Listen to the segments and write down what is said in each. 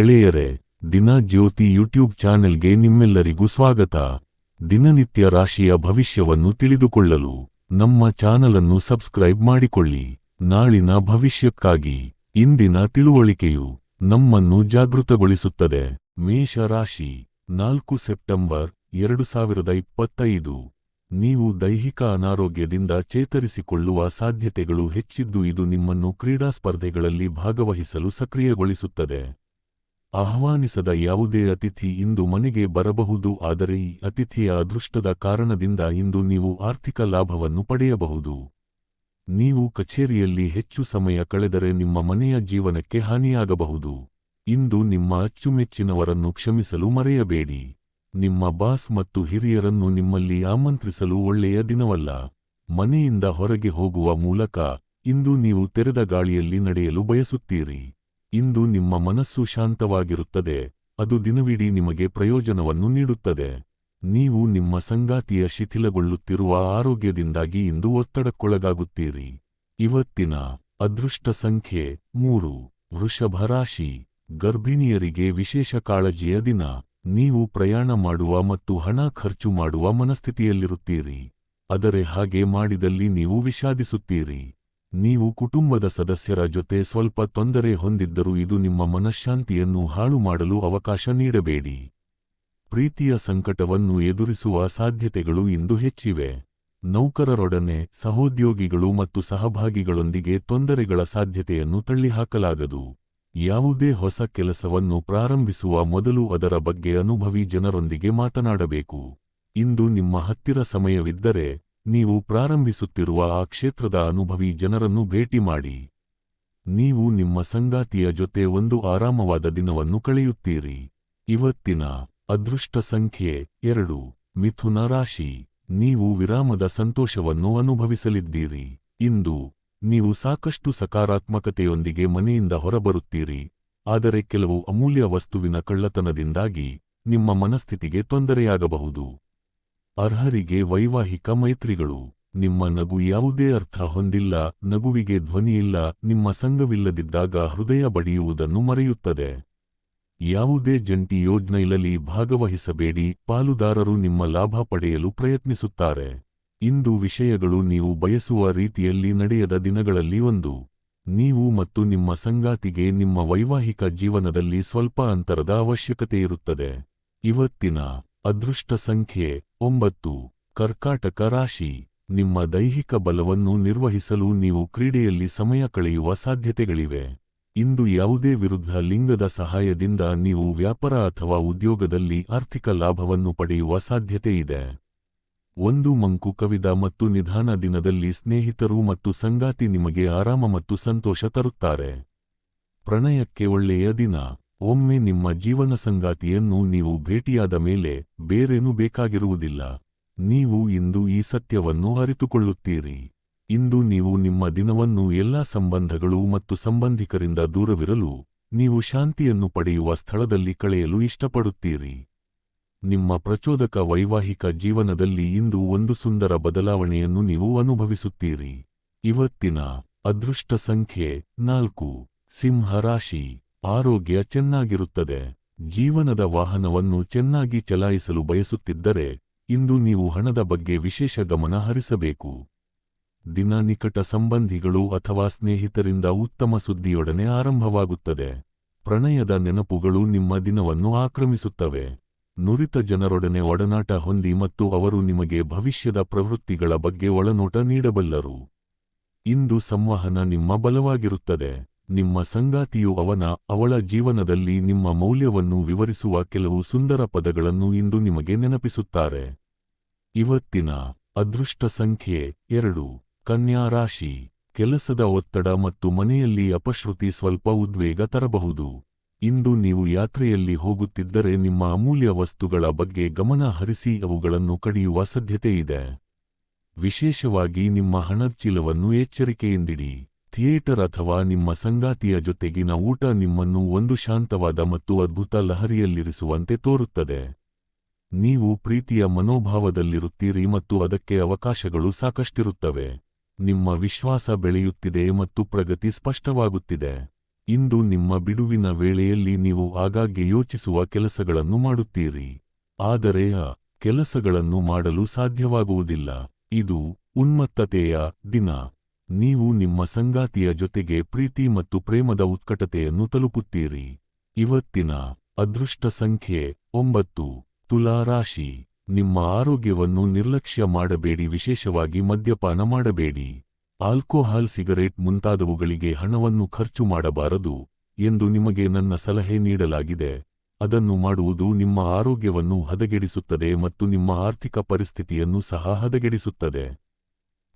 ಎಳೆಯರೆ, ದಿನ ಜ್ಯೋತಿ ಯೂಟ್ಯೂಬ್ ಚಾನೆಲ್ಗೆ ನಿಮ್ಮೆಲ್ಲರಿಗೂ ಸ್ವಾಗತ. ದಿನನಿತ್ಯ ರಾಶಿಯ ಭವಿಷ್ಯವನ್ನು ತಿಳಿದುಕೊಳ್ಳಲು ನಮ್ಮ ಚಾನಲನ್ನು ಸಬ್ಸ್ಕ್ರೈಬ್ ಮಾಡಿಕೊಳ್ಳಿ. ನಾಳಿನ ಭವಿಷ್ಯಕ್ಕಾಗಿ ಇಂದಿನ ತಿಳುವಳಿಕೆಯು ನಮ್ಮನ್ನು ಜಾಗೃತಗೊಳಿಸುತ್ತದೆ. ಮೇಷ ರಾಶಿ, ನಾಲ್ಕು ಸೆಪ್ಟೆಂಬರ್ ಎರಡು ಸಾವಿರದ ಇಪ್ಪತ್ತೈದು. ನೀವು ದೈಹಿಕ ಅನಾರೋಗ್ಯದಿಂದ ಚೇತರಿಸಿಕೊಳ್ಳುವ ಸಾಧ್ಯತೆಗಳು ಹೆಚ್ಚಿದ್ದು ಇದು ನಿಮ್ಮನ್ನು ಕ್ರೀಡಾ ಸ್ಪರ್ಧೆಗಳಲ್ಲಿ ಭಾಗವಹಿಸಲು ಸಕ್ರಿಯಗೊಳಿಸುತ್ತದೆ. ಆಹ್ವಾನಿಸದ ಯಾವುದೇ ಅತಿಥಿ ಇಂದು ಮನೆಗೆ ಬರಬಹುದು, ಆದರೆ ಈ ಅತಿಥಿಯ ಅದೃಷ್ಟದ ಕಾರಣದಿಂದ ಇಂದು ನೀವು ಆರ್ಥಿಕ ಲಾಭವನ್ನು ಪಡೆಯಬಹುದು. ನೀವು ಕಚೇರಿಯಲ್ಲಿ ಹೆಚ್ಚು ಸಮಯ ಕಳೆದರೆ ನಿಮ್ಮ ಮನೆಯ ಜೀವನಕ್ಕೆ ಹಾನಿಯಾಗಬಹುದು. ಇಂದು ನಿಮ್ಮ ಅಚ್ಚುಮೆಚ್ಚಿನವರನ್ನು ಕ್ಷಮಿಸಲು ಮರೆಯಬೇಡಿ. ನಿಮ್ಮ ಬಾಸ್ ಮತ್ತು ಹಿರಿಯರನ್ನು ನಿಮ್ಮಲ್ಲಿ ಆಮಂತ್ರಿಸಲು ಒಳ್ಳೆಯ ದಿನವಲ್ಲ. ಮನೆಯಿಂದ ಹೊರಗೆ ಹೋಗುವ ಮೂಲಕ ಇಂದು ನೀವು ತೆರೆದ ಗಾಳಿಯಲ್ಲಿ ನಡೆಯಲು ಬಯಸುತ್ತೀರಿ. ಇಂದು ನಿಮ್ಮ ಮನಸ್ಸು ಶಾಂತವಾಗಿರುತ್ತದೆ, ಅದು ದಿನವಿಡೀ ನಿಮಗೆ ಪ್ರಯೋಜನವನ್ನು ನೀಡುತ್ತದೆ. ನೀವು ನಿಮ್ಮ ಸಂಗಾತಿಯ ಶಿಥಿಲಗೊಳ್ಳುತ್ತಿರುವ ಆರೋಗ್ಯದಿಂದಾಗಿ ಇಂದು ಒತ್ತಡಕ್ಕೊಳಗಾಗುತ್ತೀರಿ. ಇವತ್ತಿನ ಅದೃಷ್ಟ ಸಂಖ್ಯೆ ಮೂರು. ವೃಷಭ ರಾಶಿ ಗರ್ಭಿಣಿಯರಿಗೆ ವಿಶೇಷ ಕಾಳಜಿಯ ದಿನ. ನೀವು ಪ್ರಯಾಣ ಮಾಡುವ ಮತ್ತು ಹಣ ಖರ್ಚು ಮಾಡುವ ಮನಸ್ಥಿತಿಯಲ್ಲಿರುತ್ತೀರಿ. ಆದರೆ ಹಾಗೆ ಮಾಡಿದಲ್ಲಿ ನೀವು ವಿಷಾದಿಸುತ್ತೀರಿ. ನೀವು ಕುಟುಂಬದ ಸದಸ್ಯರ ಜೊತೆ ಸ್ವಲ್ಪ ತೊಂದರೆ ಹೊಂದಿದ್ದರೂ ಇದು ನಿಮ್ಮ ಮನಃಶಾಂತಿಯನ್ನು ಹಾಳು ಮಾಡಲು ಅವಕಾಶ ನೀಡಬೇಡಿ. ಪ್ರೀತಿಯ ಸಂಕಟವನ್ನು ಎದುರಿಸುವ ಸಾಧ್ಯತೆಗಳು ಇಂದು ಹೆಚ್ಚಿವೆ. ನೌಕರರೊಡನೆ ಸಹೋದ್ಯೋಗಿಗಳು ಮತ್ತು ಸಹಭಾಗಿಗಳೊಂದಿಗೆ ತೊಂದರೆಗಳ ಸಾಧ್ಯತೆಯನ್ನು ತಳ್ಳಿಹಾಕಲಾಗದು. ಯಾವುದೇ ಹೊಸ ಕೆಲಸವನ್ನು ಪ್ರಾರಂಭಿಸುವ ಮೊದಲು ಅದರ ಬಗ್ಗೆ ಅನುಭವಿ ಜನರೊಂದಿಗೆ ಮಾತನಾಡಬೇಕು. ಇಂದು ನಿಮ್ಮ ಹತ್ತಿರ ಸಮಯವಿದ್ದರೆ ನೀವು ಪ್ರಾರಂಭಿಸುತ್ತಿರುವ ಆ ಕ್ಷೇತ್ರದ ಅನುಭವಿ ಜನರನ್ನು ಭೇಟಿ ಮಾಡಿ. ನೀವು ನಿಮ್ಮ ಸಂಗಾತಿಯ ಜೊತೆ ಒಂದು ಆರಾಮವಾದ ದಿನವನ್ನು ಕಳೆಯುತ್ತೀರಿ. ಇವತ್ತಿನ ಅದೃಷ್ಟ ಸಂಖ್ಯೆ ಎರಡು. ಮಿಥುನ ರಾಶಿ. ನೀವು ವಿರಾಮದ ಸಂತೋಷವನ್ನು ಅನುಭವಿಸಲಿದ್ದೀರಿ. ಇಂದು ನೀವು ಸಾಕಷ್ಟು ಸಕಾರಾತ್ಮಕತೆಯೊಂದಿಗೆ ಮನೆಯಿಂದ ಹೊರಬರುತ್ತೀರಿ. ಆದರೆ ಕೆಲವು ಅಮೂಲ್ಯ ವಸ್ತುವಿನ ಕಳ್ಳತನದಿಂದಾಗಿ ನಿಮ್ಮ ಮನಸ್ಥಿತಿಗೆ ತೊಂದರೆಯಾಗಬಹುದು. ಅರ್ಹರಿಗೆ ವೈವಾಹಿಕ ಮೈತ್ರಿಗಳು. ನಿಮ್ಮ ನಗು ಯಾವುದೇ ಅರ್ಥ ಹೊಂದಿಲ್ಲ, ನಗುವಿಗೆ ಧ್ವನಿಯಿಲ್ಲ ನಿಮ್ಮ ಸಂಘವಿಲ್ಲದಿದ್ದಾಗ ಹೃದಯ ಬಡಿಯುವುದನ್ನು ಮರೆಯುತ್ತದೆ. ಯಾವುದೇ ಜಂಟಿ ಯೋಜ್ನೆಯಲ್ಲಿ ಭಾಗವಹಿಸಬೇಡಿ, ಪಾಲುದಾರರು ನಿಮ್ಮ ಲಾಭ ಪಡೆಯಲು ಪ್ರಯತ್ನಿಸುತ್ತಾರೆ. ಇಂದು ವಿಷಯಗಳು ನೀವು ಬಯಸುವ ರೀತಿಯಲ್ಲಿ ನಡೆಯದ ದಿನಗಳಲ್ಲಿ ಒಂದು. ನೀವು ಮತ್ತು ನಿಮ್ಮ ಸಂಗಾತಿಗೆ ನಿಮ್ಮ ವೈವಾಹಿಕ ಜೀವನದಲ್ಲಿ ಸ್ವಲ್ಪ ಅಂತರದ ಅವಶ್ಯಕತೆಯಿರುತ್ತದೆ. ಇವತ್ತಿನ ಅದೃಷ್ಟ ಸಂಖ್ಯೆ ಒಂಬತ್ತು. ಕರ್ಕಾಟಕ ರಾಶಿ. ನಿಮ್ಮ ದೈಹಿಕ ಬಲವನ್ನು ನಿರ್ವಹಿಸಲು ನೀವು ಕ್ರೀಡೆಯಲ್ಲಿ ಸಮಯ ಕಳೆಯುವ ಸಾಧ್ಯತೆಗಳಿವೆ. ಇಂದು ಯಾವುದೇ ವಿರುದ್ಧ ಲಿಂಗದ ಸಹಾಯದಿಂದ ನೀವು ವ್ಯಾಪಾರ ಅಥವಾ ಉದ್ಯೋಗದಲ್ಲಿ ಆರ್ಥಿಕ ಲಾಭವನ್ನು ಪಡೆಯುವ ಸಾಧ್ಯತೆಯಿದೆ ಒಂದು ಮಂಕು ಕವಿದ ಮತ್ತು ನಿಧಾನ ದಿನದಲ್ಲಿ ಸ್ನೇಹಿತರು ಮತ್ತು ಸಂಗಾತಿ ನಿಮಗೆ ಆರಾಮ ಮತ್ತು ಸಂತೋಷ ತರುತ್ತಾರೆ. ಪ್ರಣಯಕ್ಕೆ ಒಳ್ಳೆಯ ದಿನ. ಒಮ್ಮೆ ನಿಮ್ಮ ಜೀವನ ಸಂಗಾತಿಯನ್ನು ನೀವು ಭೇಟಿಯಾದ ಮೇಲೆ ಬೇರೇನೂ ಬೇಕಾಗಿರುವುದಿಲ್ಲ. ನೀವು ಇಂದು ಈ ಸತ್ಯವನ್ನು ಅರಿತುಕೊಳ್ಳುತ್ತೀರಿ. ಇಂದು ನೀವು ನಿಮ್ಮ ದಿನವನ್ನು ಎಲ್ಲಾ ಸಂಬಂಧಗಳು ಮತ್ತು ಸಂಬಂಧಿಕರಿಂದ ದೂರವಿರಲು ನೀವು ಶಾಂತಿಯನ್ನು ಪಡೆಯುವ ಸ್ಥಳದಲ್ಲಿ ಕಳೆಯಲು ಇಷ್ಟಪಡುತ್ತೀರಿ. ನಿಮ್ಮ ಪ್ರಚೋದಕ ವೈವಾಹಿಕ ಜೀವನದಲ್ಲಿ ಇಂದು ಒಂದು ಸುಂದರ ಬದಲಾವಣೆಯನ್ನು ನೀವು ಅನುಭವಿಸುತ್ತೀರಿ. ಇವತ್ತಿನ ಅದೃಷ್ಟ ಸಂಖ್ಯೆ ನಾಲ್ಕು. ಸಿಂಹ ರಾಶಿ. ಆರೋಗ್ಯ ಚೆನ್ನಾಗಿರುತ್ತದೆ. ಜೀವನದ ವಾಹನವನ್ನು ಚೆನ್ನಾಗಿ ಚಲಾಯಿಸಲು ಬಯಸುತ್ತಿದ್ದರೆ, ಇಂದು ನೀವು ಹಣದ ಬಗ್ಗೆ ವಿಶೇಷ ಗಮನ ಹರಿಸಬೇಕು. ದಿನ ನಿಕಟ ಸಂಬಂಧಿಗಳು ಅಥವಾ ಸ್ನೇಹಿತರಿಂದ ಉತ್ತಮ ಸುದ್ದಿಯೊಡನೆ ಆರಂಭವಾಗುತ್ತದೆ. ಪ್ರಣಯದ ನೆನಪುಗಳು ನಿಮ್ಮ ದಿನವನ್ನು ಆಕ್ರಮಿಸುತ್ತವೆ. ನುರಿತ ಜನರೊಡನೆ ಒಡನಾಟ ಹೊಂದಿ ಮತ್ತು ಅವರು ನಿಮಗೆ ಭವಿಷ್ಯದ ಪ್ರವೃತ್ತಿಗಳ ಬಗ್ಗೆ ಒಳನೋಟ ನೀಡಬಲ್ಲರು. ಇಂದು ಸಂವಹನ ನಿಮ್ಮ ಬಲವಾಗಿರುತ್ತದೆ. ನಿಮ್ಮ ಸಂಗಾತಿಯು ಅವನ, ಅವಳ ಜೀವನದಲ್ಲಿ ನಿಮ್ಮ ಮೌಲ್ಯವನ್ನು ವಿವರಿಸುವ ಕೆಲವು ಸುಂದರ ಪದಗಳನ್ನು ಇಂದು ನಿಮಗೆ ನೆನಪಿಸುತ್ತಾರೆ. ಇವತ್ತಿನ ಅದೃಷ್ಟ ಸಂಖ್ಯೆ ಎರಡು. ಕನ್ಯಾ ರಾಶಿ. ಕೆಲಸದ ಒತ್ತಡ ಮತ್ತು ಮನೆಯಲ್ಲಿ ಅಪಶ್ರುತಿ ಸ್ವಲ್ಪ ಉದ್ವೇಗ ತರಬಹುದು. ಇಂದು ನೀವು ಯಾತ್ರೆಯಲ್ಲಿ ಹೋಗುತ್ತಿದ್ದರೆ ನಿಮ್ಮ ಅಮೂಲ್ಯ ವಸ್ತುಗಳ ಬಗ್ಗೆ ಗಮನ ಹರಿಸಿ ಅವುಗಳನ್ನು ಕಡಿಯುವ ಸಾಧ್ಯತೆಯಿದೆ ವಿಶೇಷವಾಗಿ ನಿಮ್ಮ ಹಣದ ಚೀಲವನ್ನು ಎಚ್ಚರಿಕೆಯಿಂದಿಡಿ. ಥಿಯೇಟರ್ ಅಥವಾ ನಿಮ್ಮ ಸಂಗಾತಿಯ ಜೊತೆಗಿನ ಊಟ ನಿಮ್ಮನ್ನು ಒಂದು ಶಾಂತವಾದ ಮತ್ತು ಅದ್ಭುತ ಲಹರಿಯಲ್ಲಿರಿಸುವಂತೆ ತೋರುತ್ತದೆ. ನೀವು ಪ್ರೀತಿಯ ಮನೋಭಾವದಲ್ಲಿರುತ್ತೀರಿ ಮತ್ತು ಅದಕ್ಕೆ ಅವಕಾಶಗಳು ಸಾಕಷ್ಟಿರುತ್ತವೆ. ನಿಮ್ಮ ವಿಶ್ವಾಸ ಬೆಳೆಯುತ್ತಿದೆ ಮತ್ತು ಪ್ರಗತಿ ಸ್ಪಷ್ಟವಾಗುತ್ತಿದೆ. ಇಂದು ನಿಮ್ಮ ಬಿಡುವಿನ ವೇಳೆಯಲ್ಲಿ ನೀವು ಆಗಾಗ್ಗೆ ಯೋಚಿಸುವ ಕೆಲಸಗಳನ್ನು ಮಾಡುತ್ತೀರಿ. ಆದರೆ ಕೆಲಸಗಳನ್ನು ಮಾಡಲು ಸಾಧ್ಯವಾಗುವುದಿಲ್ಲ. ಇದು ಉನ್ಮತ್ತತೆಯ ದಿನ. ನೀವು ನಿಮ್ಮ ಸಂಗಾತಿಯ ಜೊತೆಗೆ ಪ್ರೀತಿ ಮತ್ತು ಪ್ರೇಮದ ಉತ್ಕಟತೆಯನ್ನು ತಲುಪುತ್ತೀರಿ. ಇವತ್ತಿನ ಅದೃಷ್ಟ ಸಂಖ್ಯೆ ಒಂಬತ್ತು. ತುಲಾ ರಾಶಿ. ನಿಮ್ಮ ಆರೋಗ್ಯವನ್ನು ನಿರ್ಲಕ್ಷ್ಯ ಮಾಡಬೇಡಿ, ವಿಶೇಷವಾಗಿ ಮದ್ಯಪಾನ ಮಾಡಬೇಡಿ. ಆಲ್ಕೋಹಾಲ್, ಸಿಗರೇಟ್ ಮುಂತಾದವುಗಳಿಗೆ ಹಣವನ್ನು ಖರ್ಚು ಮಾಡಬಾರದು ಎಂದು ನಿಮಗೆ ನನ್ನ ಸಲಹೆ ನೀಡಲಾಗಿದೆ. ಅದನ್ನು ಮಾಡುವುದು ನಿಮ್ಮ ಆರೋಗ್ಯವನ್ನು ಹದಗೆಡಿಸುತ್ತದೆ ಮತ್ತು ನಿಮ್ಮ ಆರ್ಥಿಕ ಪರಿಸ್ಥಿತಿಯನ್ನು ಸಹ ಹದಗೆಡಿಸುತ್ತದೆ.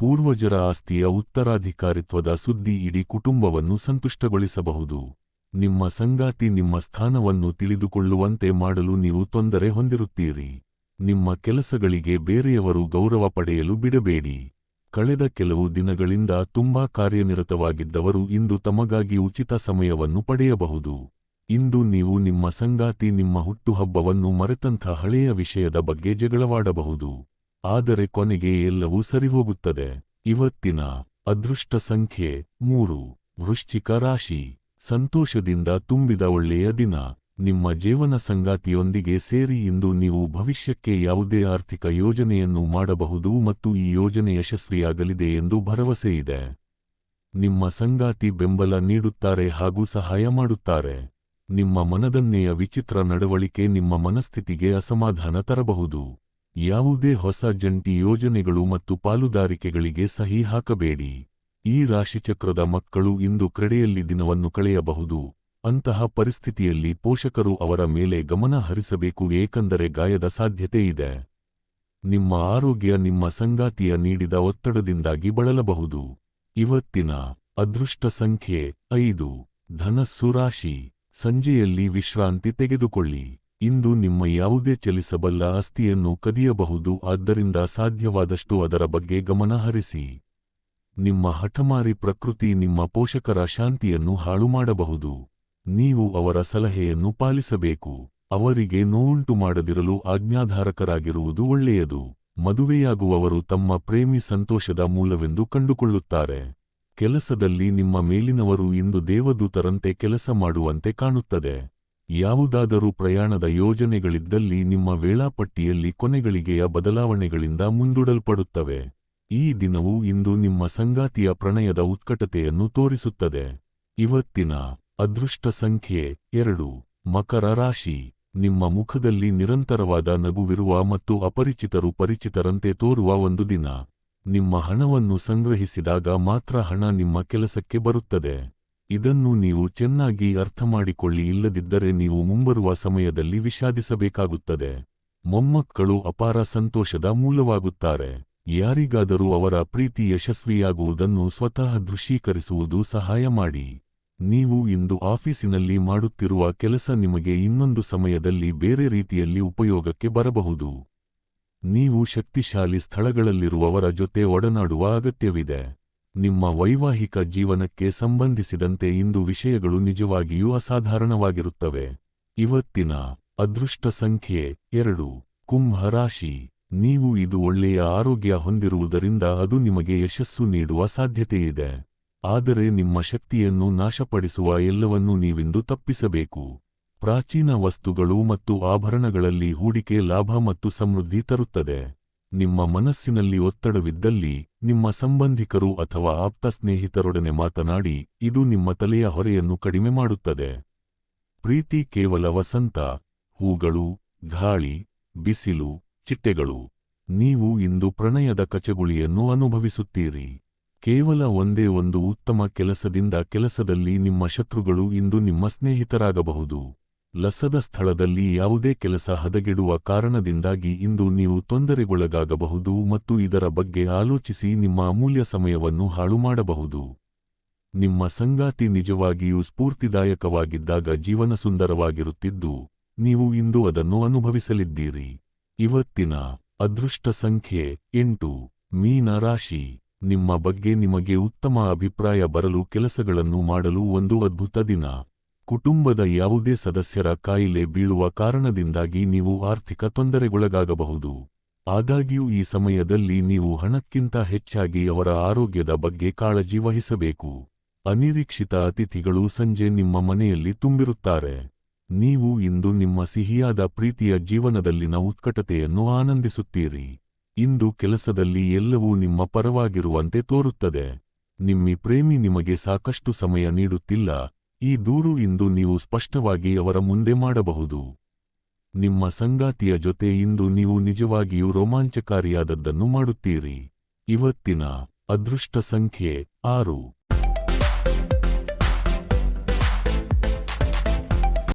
ಪೂರ್ವಜರ ಆಸ್ತಿಯ ಉತ್ತರಾಧಿಕಾರಿತ್ವದ ಸುದ್ದಿ ಇಡೀ ಕುಟುಂಬವನ್ನು ಸಂತುಷ್ಟಗೊಳಿಸಬಹುದು. ನಿಮ್ಮ ಸಂಗಾತಿ ನಿಮ್ಮ ಸ್ಥಾನವನ್ನು ತಿಳಿದುಕೊಳ್ಳುವಂತೆ ಮಾಡಲು ನೀವು ತೊಂದರೆ ಹೊಂದಿರುತ್ತೀರಿ. ನಿಮ್ಮ ಕೆಲಸಗಳಿಗೆ ಬೇರೆಯವರು ಗೌರವ ಪಡೆಯಲು ಬಿಡಬೇಡಿ. ಕಳೆದ ಕೆಲವು ದಿನಗಳಿಂದ ತುಂಬಾ ಕಾರ್ಯನಿರತವಾಗಿದ್ದವರು ಇಂದು ತಮಗಾಗಿ ಉಚಿತ ಸಮಯವನ್ನು ಪಡೆಯಬಹುದು. ಇಂದು ನೀವು ನಿಮ್ಮ ಸಂಗಾತಿ ನಿಮ್ಮ ಹುಟ್ಟುಹಬ್ಬವನ್ನು ಮರೆತಂಥ ಹಳೆಯ ವಿಷಯದ ಬಗ್ಗೆ ಜಗಳವಾಡಬಹುದು. ಆದರೆ ಕೊನೆಗೆ ಎಲ್ಲವೂ ಸರಿಹೋಗುತ್ತದೆ. ಇವತ್ತಿನ ಅದೃಷ್ಟ ಸಂಖ್ಯೆ ಮೂರು. ವೃಶ್ಚಿಕ ರಾಶಿ. ಸಂತೋಷದಿಂದ ತುಂಬಿದ ಒಳ್ಳೆಯ ದಿನ. ನಿಮ್ಮ ಜೀವನ ಸಂಗಾತಿಯೊಂದಿಗೆ ಸೇರಿ ಇಂದು ನೀವು ಭವಿಷ್ಯಕ್ಕೆ ಯಾವುದೇ ಆರ್ಥಿಕ ಯೋಜನೆಯನ್ನು ಮಾಡಬಹುದು ಮತ್ತು ಈ ಯೋಜನೆ ಯಶಸ್ವಿಯಾಗಲಿದೆ ಎಂದು ಭರವಸೆಯಿದೆ ನಿಮ್ಮ ಸಂಗಾತಿ ಬೆಂಬಲ ನೀಡುತ್ತಾರೆ ಹಾಗೂ ಸಹಾಯ ಮಾಡುತ್ತಾರೆ. ನಿಮ್ಮ ಮನದನ್ನೆಯ ವಿಚಿತ್ರ ನಡವಳಿಕೆ ನಿಮ್ಮ ಮನಸ್ಥಿತಿಗೆ ಅಸಮಾಧಾನ ತರಬಹುದು. ಯಾವುದೇ ಹೊಸ ಜಂಟಿ ಯೋಜನೆಗಳು ಮತ್ತು ಪಾಲುದಾರಿಕೆಗಳಿಗೆ ಸಹಿ ಹಾಕಬೇಡಿ. ಈ ರಾಶಿಚಕ್ರದ ಮಕ್ಕಳು ಇಂದು ಕ್ರೆಡೆಯಲ್ಲಿ ದಿನವನ್ನು ಕಳೆಯಬಹುದು. ಅಂತಹ ಪರಿಸ್ಥಿತಿಯಲ್ಲಿ ಪೋಷಕರು ಅವರ ಮೇಲೆ ಗಮನ ಹರಿಸಬೇಕು ಏಕೆಂದರೆ ಗಾಯದ ಸಾಧ್ಯತೆ ಇದೆ. ನಿಮ್ಮ ಆರೋಗ್ಯ ನಿಮ್ಮ ಸಂಗಾತಿಯ ನೀಡಿದ ಒತ್ತಡದಿಂದಾಗಿ ಬಳಲಬಹುದು. ಇವತ್ತಿನ ಅದೃಷ್ಟ ಸಂಖ್ಯೆ ಐದು. ಧನಸ್ಸು ರಾಶಿ. ಸಂಜೆಯಲ್ಲಿ ವಿಶ್ರಾಂತಿ ತೆಗೆದುಕೊಳ್ಳಿ. ಇಂದು ನಿಮ್ಮ ಯಾವುದೇ ಚಲಿಸಬಲ್ಲ ಆಸ್ತಿಯನ್ನು ಕದಿಯಬಹುದು, ಆದ್ದರಿಂದ ಸಾಧ್ಯವಾದಷ್ಟು ಅದರ ಬಗ್ಗೆ ಗಮನಹರಿಸಿ ನಿಮ್ಮ ಹಠಮಾರಿ ಪ್ರಕೃತಿ ನಿಮ್ಮ ಪೋಷಕರ ಶಾಂತಿಯನ್ನು ಹಾಳು ಮಾಡಬಹುದು ನೀವು ಅವರ ಸಲಹೆಯನ್ನು ಪಾಲಿಸಬೇಕು. ಅವರಿಗೆ ನೋವುಂಟು ಮಾಡದಿರಲು ಆಜ್ಞಾಧಾರಕರಾಗಿರುವುದು ಒಳ್ಳೆಯದು. ಮದುವೆಯಾಗುವವರು ತಮ್ಮ ಪ್ರೇಮಿ ಸಂತೋಷದ ಮೂಲವೆಂದು ಕಂಡುಕೊಳ್ಳುತ್ತಾರೆ. ಕೆಲಸದಲ್ಲಿ ನಿಮ್ಮ ಮೇಲಿನವರು ಇಂದು ದೇವದೂತರಂತೆ ಕೆಲಸ ಮಾಡುವಂತೆ ಕಾಣುತ್ತದೆ. ಯಾವುದಾದರೂ ಪ್ರಯಾಣದ ಯೋಜನೆಗಳಿದ್ದಲ್ಲಿ ನಿಮ್ಮ ವೇಳಾಪಟ್ಟಿಯಲ್ಲಿ ಕೊನೆಗಳಿಗೆಯ ಬದಲಾವಣೆಗಳಿಂದ ಮುಂದೂಡಲ್ಪಡುತ್ತವೆ. ಈ ದಿನವು ಇಂದು ನಿಮ್ಮ ಸಂಗಾತಿಯ ಪ್ರಣಯದ ಉತ್ಕಟತೆಯನ್ನು ತೋರಿಸುತ್ತದೆ. ಇವತ್ತಿನ ಅದೃಷ್ಟ ಸಂಖ್ಯೆ ಎರಡು. ಮಕರ ರಾಶಿ. ನಿಮ್ಮ ಮುಖದಲ್ಲಿ ನಿರಂತರವಾದ ನಗುವಿರುವ ಮತ್ತು ಅಪರಿಚಿತರು ಪರಿಚಿತರಂತೆ ತೋರುವ ಒಂದು ದಿನ. ನಿಮ್ಮ ಹಣವನ್ನು ಸಂಗ್ರಹಿಸಿದಾಗ ಮಾತ್ರ ಹಣ ನಿಮ್ಮ ಕೆಲಸಕ್ಕೆ ಬರುತ್ತದೆ. ಇದನ್ನು ನೀವು ಚೆನ್ನಾಗಿ ಅರ್ಥಮಾಡಿಕೊಳ್ಳಿ, ಇಲ್ಲದಿದ್ದರೆ ನೀವು ಮುಂಬರುವ ಸಮಯದಲ್ಲಿ ವಿಷಾದಿಸಬೇಕಾಗುತ್ತದೆ. ಮೊಮ್ಮಕ್ಕಳು ಅಪಾರ ಸಂತೋಷದ ಮೂಲವಾಗುತ್ತಾರೆ. ಯಾರಿಗಾದರೂ ಅವರ ಪ್ರೀತಿ ಯಶಸ್ವಿಯಾಗುವುದನ್ನು ಸ್ವತಃ ದೃಶ್ಯೀಕರಿಸುವುದು ಸಹಾಯ ಮಾಡಿ. ನೀವು ಇಂದು ಆಫೀಸಿನಲ್ಲಿ ಮಾಡುತ್ತಿರುವ ಕೆಲಸ ನಿಮಗೆ ಇನ್ನೊಂದು ಸಮಯದಲ್ಲಿ ಬೇರೆ ರೀತಿಯಲ್ಲಿ ಉಪಯೋಗಕ್ಕೆ ಬರಬಹುದು. ನೀವು ಶಕ್ತಿಶಾಲಿ ಸ್ಥಳಗಳಲ್ಲಿರುವವರ ಜೊತೆ ಒಡನಾಡುವ ಅಗತ್ಯವಿದೆ. ನಿಮ್ಮ ವೈವಾಹಿಕ ಜೀವನಕ್ಕೆ ಸಂಬಂಧಿಸಿದಂತೆ ಇಂದು ವಿಷಯಗಳು ನಿಜವಾಗಿಯೂ ಅಸಾಧಾರಣವಾಗಿರುತ್ತವೆ. ಇವತ್ತಿನ ಅದೃಷ್ಟ ಸಂಖ್ಯೆ ಎರಡು. ಕುಂಭ ರಾಶಿ. ನೀವು ಇದು ಒಳ್ಳೆಯ ಆರೋಗ್ಯ ಹೊಂದಿರುವುದರಿಂದ ಅದು ನಿಮಗೆ ಯಶಸ್ಸು ನೀಡುವ ಸಾಧ್ಯತೆಯಿದೆ. ಆದರೆ ನಿಮ್ಮ ಶಕ್ತಿಯನ್ನು ನಾಶಪಡಿಸುವ ಎಲ್ಲವನ್ನೂ ನೀವಿಂದು ತಪ್ಪಿಸಬೇಕು. ಪ್ರಾಚೀನ ವಸ್ತುಗಳು ಮತ್ತು ಆಭರಣಗಳಲ್ಲಿ ಹೂಡಿಕೆ ಲಾಭ ಮತ್ತು ಸಮೃದ್ಧಿ ತರುತ್ತದೆ. ನಿಮ್ಮ ಮನಸ್ಸಿನಲ್ಲಿ ಒತ್ತಡವಿದ್ದಲ್ಲಿ ನಿಮ್ಮ ಸಂಬಂಧಿಕರು ಅಥವಾ ಆಪ್ತ ಸ್ನೇಹಿತರೊಡನೆ ಮಾತನಾಡಿ, ಇದು ನಿಮ್ಮ ತಲೆಯ ಹೊರೆಯನ್ನು ಕಡಿಮೆ ಮಾಡುತ್ತದೆ. ಪ್ರೀತಿ ಕೇವಲ ವಸಂತ, ಹೂಗಳು, ಗಾಳಿ, ಬಿಸಿಲು, ಚಿಟ್ಟೆಗಳು. ನೀವು ಇಂದು ಪ್ರಣಯದ ಕಚಗುಳಿಯನ್ನು ಅನುಭವಿಸುತ್ತೀರಿ. ಕೇವಲ ಒಂದೇ ಒಂದು ಉತ್ತಮ ಕೆಲಸದಿಂದ ಕೆಲಸದಲ್ಲಿ ನಿಮ್ಮ ಶತ್ರುಗಳು ಇಂದು ನಿಮ್ಮ ಸ್ನೇಹಿತರಾಗಬಹುದು. ಲಸದ ಸ್ಥಳದಲ್ಲಿ ಯಾವುದೇ ಕೆಲಸ ಹದಗೆಡುವ ಕಾರಣದಿಂದಾಗಿ ಇಂದು ನೀವು ತೊಂದರೆಗೊಳಗಾಗಬಹುದು ಮತ್ತು ಇದರ ಬಗ್ಗೆ ಆಲೋಚಿಸಿ ನಿಮ್ಮ ಅಮೂಲ್ಯ ಸಮಯವನ್ನು ಹಾಳು ಮಾಡಬಹುದು. ನಿಮ್ಮ ಸಂಗಾತಿ ನಿಜವಾಗಿಯೂ ಸ್ಫೂರ್ತಿದಾಯಕವಾಗಿದ್ದಾಗ ಜೀವನ ಸುಂದರವಾಗಿರುತ್ತಿದ್ದು, ನೀವು ಇಂದು ಅದನ್ನು ಅನುಭವಿಸಲಿದ್ದೀರಿ. ಇವತ್ತಿನ ಅದೃಷ್ಟ ಸಂಖ್ಯೆ ಎಂಟು, ಮೀನ ರಾಶಿ. ನಿಮ್ಮ ಬಗ್ಗೆ ನಿಮಗೆ ಉತ್ತಮ ಅಭಿಪ್ರಾಯ ಬರಲು ಕೆಲಸಗಳನ್ನು ಮಾಡಲು ಒಂದು ಅದ್ಭುತ ದಿನ. ಕುಟುಂಬದ ಯಾವುದೇ ಸದಸ್ಯರ ಕಾಯಿಲೆ ಬೀಳುವ ಕಾರಣದಿಂದಾಗಿ ನೀವು ಆರ್ಥಿಕ ತೊಂದರೆಗೊಳಗಾಗಬಹುದು. ಆದಾಗ್ಯೂ ಈ ಸಮಯದಲ್ಲಿ ನೀವು ಹಣಕ್ಕಿಂತ ಹೆಚ್ಚಾಗಿ ಅವರ ಆರೋಗ್ಯದ ಬಗ್ಗೆ ಕಾಳಜಿ ವಹಿಸಬೇಕು. ಅನಿರೀಕ್ಷಿತ ಅತಿಥಿಗಳು ಸಂಜೆ ನಿಮ್ಮ ಮನೆಯಲ್ಲಿ ತುಂಬಿರುತ್ತಾರೆ. ನೀವು ಇಂದು ನಿಮ್ಮ ಸಿಹಿಯಾದ ಪ್ರೀತಿಯ ಜೀವನದಲ್ಲಿನ ಉತ್ಕಟತೆಯನ್ನು ಆನಂದಿಸುತ್ತೀರಿ. ಇಂದು ಕೆಲಸದಲ್ಲಿ ಎಲ್ಲವೂ ನಿಮ್ಮ ಪರವಾಗಿರುವಂತೆ ತೋರುತ್ತದೆ. ನಿಮ್ಮಿ ಪ್ರೇಮಿ ನಿಮಗೆ ಸಾಕಷ್ಟು ಸಮಯ ನೀಡುತ್ತಿಲ್ಲ. ಈ ದೂರು ಇಂದು ನೀವು ಸ್ಪಷ್ಟವಾಗಿ ಅವರ ಮುಂದೆ ಮಾಡಬಹುದು. ನಿಮ್ಮ ಸಂಗಾತಿಯ ಜೊತೆ ಇಂದು ನೀವು ನಿಜವಾಗಿಯೂ ರೋಮಾಂಚಕಾರಿಯಾದದ್ದನ್ನು ಮಾಡುತ್ತೀರಿ. ಇವತ್ತಿನ ಅದೃಷ್ಟ ಸಂಖ್ಯೆ ಆರು.